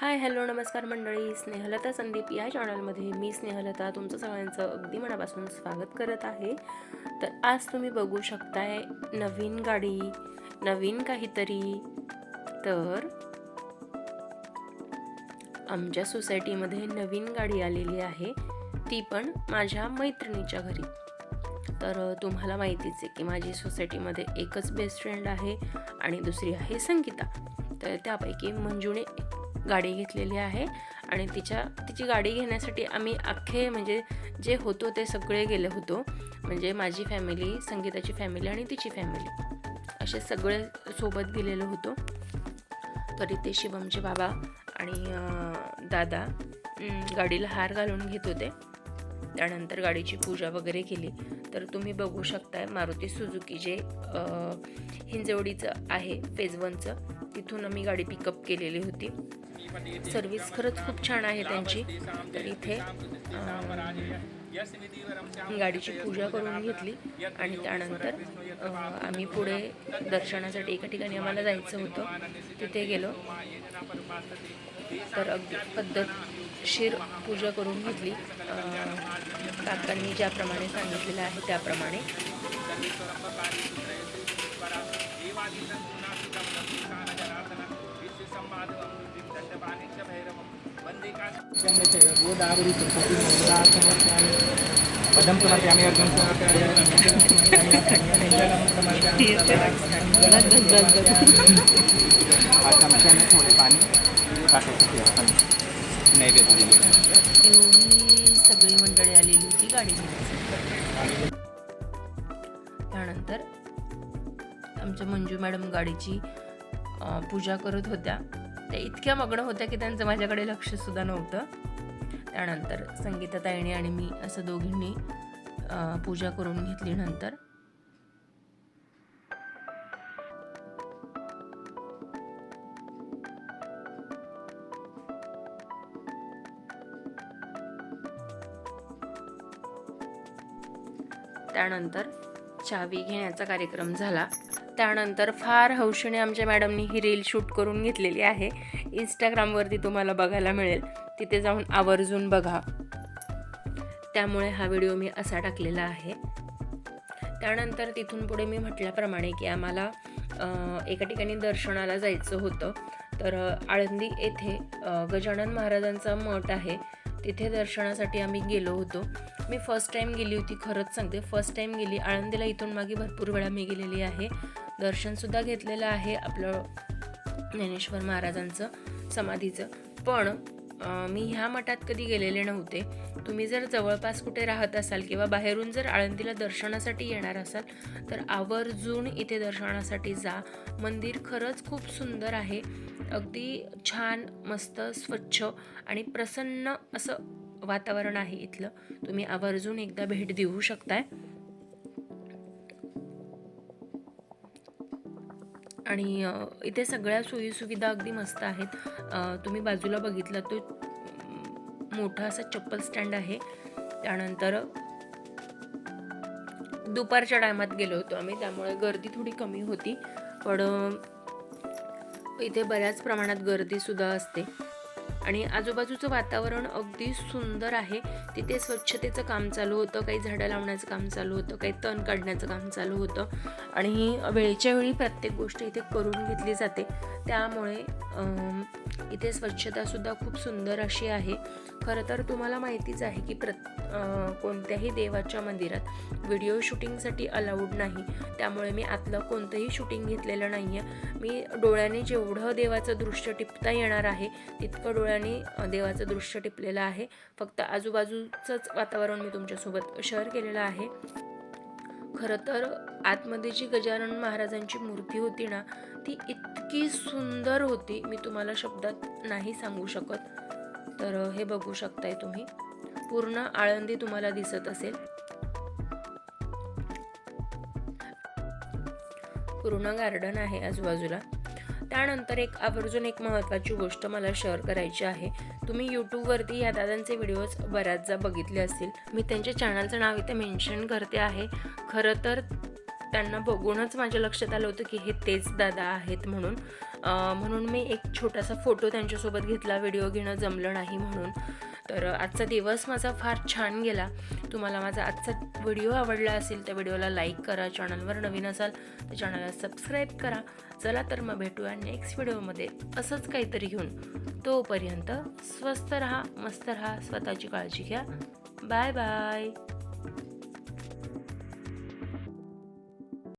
Hi hello नमस्कार मंडळी. स्नेहलता संदीप या चॅनलमध्ये मी स्नेहलता तुमचं सगळ्यांचं अगदी मनापासून स्वागत करत आहे. तर आज तुम्ही बघू शकताय नवीन गाडी नवीन काहीतरी. तर आमच्या सोसायटीमध्ये नवीन गाडी आलेली आहे. ती पण माझ्या मैत्रिणीच्या घरी. तर तुम्हाला माहितीच आहे की माझी सोसायटीमध्ये एकच बेस्ट फ्रेंड आहे आणि दुसरी आहे संगीता. तर त्यापैकी मंजूने गाडी घेतलेली आहे आणि तिच्या तिची गाडी घेण्यासाठी आम्ही अख्खे म्हणजे जे होतो ते सगळे गेले होतो. म्हणजे माझी फॅमिली संगीताची फॅमिली आणि तिची फॅमिली असे सगळे सोबत गेलेलो होतो. तरी ते शिवमचे बाबा आणि दादा गाडीला हार घालून घेत होते. त्यानंतर गाडीची पूजा वगैरे केली. तर तुम्ही बघू शकताय मारुती सुजुकी जे हिंजवडीचं आहे फेज वनचं तिथून आम्ही गाडी पिकअप केलेली होती. सर्विस खरंच खूप छान आहे त्यांची. तर इथे गाडीची पूजा करून घेतली आणि त्यानंतर आम्ही पुढे दर्शनासाठी एका ठिकाणी आम्हाला जायचं होतं. तिथे गेलो. तर अगदी पद्धतशीर पूजा करून घेतली. काकांनी ज्याप्रमाणे सांगितलेलं आहे त्याप्रमाणे. चमच्याने थोडे पाणी टाकायचं ते आपण नैवेद्य दिले एवढी सगळी मंडळी आलेली होती गाडी त्यानंतर आमच्या मंजू मॅडम गाडीची पूजा करत होत्या. त्या इतक्या मग्न होत्या की त्यांचं माझ्याकडे लक्ष सुद्धा नव्हतं. त्यानंतर संगीताताईने आणि मी असं दोघींनी पूजा करून घेतली नंतर. त्यानंतर चावी घेण्याचा कार्यक्रम झाला. त्यानंतर फार हौशीने आमच्या मॅडमनी ही रील शूट करून घेतलेली आहे. इंस्टाग्रामवरती तुम्हाला बघायला मिळेल. तिथे जाऊन आवर्जून बघा. त्यामुळे हा व्हिडिओ मी असा टाकलेला आहे. त्यानंतर तिथून पुढे मी म्हटल्याप्रमाणे की आम्हाला एका ठिकाणी दर्शनाला जायचं होतं. तर आळंदी येथे गजानन महाराजांचा मठ आहे. तिथे दर्शनासाठी आम्ही गेलो होतो. मी फर्स्ट टाईम गेली होती खरंच सांगते. फर्स्ट टाईम गेली. आळंदीला इथून मागे भरपूर वेळा मी गेलेली आहे. दर्शनसुद्धा घेतलेलं आहे आपलं ज्ञानेश्वर महाराजांचं समाधीचं. पण मी ह्या मठात कधी गेलेले नव्हते. तुम्ही जर जवळपास कुठे राहत असाल किंवा बाहेरून जर आळंदीला दर्शनासाठी येणार असाल तर आवर्जून इथे दर्शनासाठी जा. मंदिर खरंच खूप सुंदर आहे. अगदी छान मस्त स्वच्छ आणि प्रसन्न असं वातावरण आहे इथलं. तुम्ही आवर्जून एकदा भेट देऊ शकताय. आणि इथे सगळ्या सोयीसुविधा अगदी मस्त आहेत. तुम्ही बाजूला बघितला तो मोठा असा चप्पल स्टँड आहे. त्यानंतर दुपारच्या टायमात गेलो होतो आम्ही त्यामुळे गर्दी थोडी कमी होती. पण इथे बऱ्याच प्रमाणात गर्दीसुद्धा असते. आणि आजूबाजूचं वातावरण अगदी सुंदर आहे. तिथे स्वच्छतेचं काम चालू होतं काही झाडं लावण्याचं काम चालू होतं काही तण काढण्याचं काम चालू होतं. आणि वेळेच्या वेळी प्रत्येक गोष्ट इथे करून घेतली जाते. त्यामुळे इथे स्वच्छतासुद्धा खूप सुंदर अशी आहे. खरं तर तुम्हाला माहितीच आहे की प्रत्येक कोणत्याही देवाच्या मंदिरात व्हिडिओ शूटिंगसाठी अलाउड नाही. त्यामुळे मी आतलं कोणतंही शूटिंग घेतलेलं नाही आहे मी डोळ्याने जेवढं देवाचं दृश्य टिपता येणार आहे तितकं डोळ्याने देवाचं दृश्य टिपलेलं आहे. फक्त आजूबाजूचंच वातावरण मी तुमच्यासोबत शेअर केलेलं आहे. खरं तर आतमध्ये जी गजानन महाराजांची मूर्ती होती ना ती इतकी सुंदर होती मी तुम्हाला शब्दात नाही सांगू शकत. तर हे बघू शकताय तुम्ही. पूर्ण आळंदी तुम्हाला दिसत असेल. पूर्ण गार्डन आहे आजूबाजूला. त्यानंतर एक आवर्जून एक महत्त्वाची गोष्ट मला शेअर करायची आहे. तुम्ही यूट्यूबवरती या दादांचे व्हिडिओज बऱ्याचदा बघितले असतील. मी त्यांच्या चॅनलचं नाव इथे मेन्शन करते आहे. खरं तर त्यांना बघूनच माझ्या लक्षात आलं होतं की हे तेच दादा आहेत म्हणून. म्हणून मी एक छोटासा फोटो त्यांच्यासोबत घेतला. व्हिडिओ घेणं जमलं नाही म्हणून. तर आजचा दिवस माझा फार छान गेला. तुम्हाला माझा आजचा व्हिडिओ आवडला असेल तर व्हिडिओला लाईक करा चॅनलवर नवीन असाल तर चॅनलला सबस्क्राईब करा. चला तर मग भेटूया नेक्स्ट व्हिडिओमध्ये. असंच काहीतरी घेऊन. तोपर्यंत स्वस्त राहा मस्त राहा स्वतःची काळजी घ्या. Bye bye.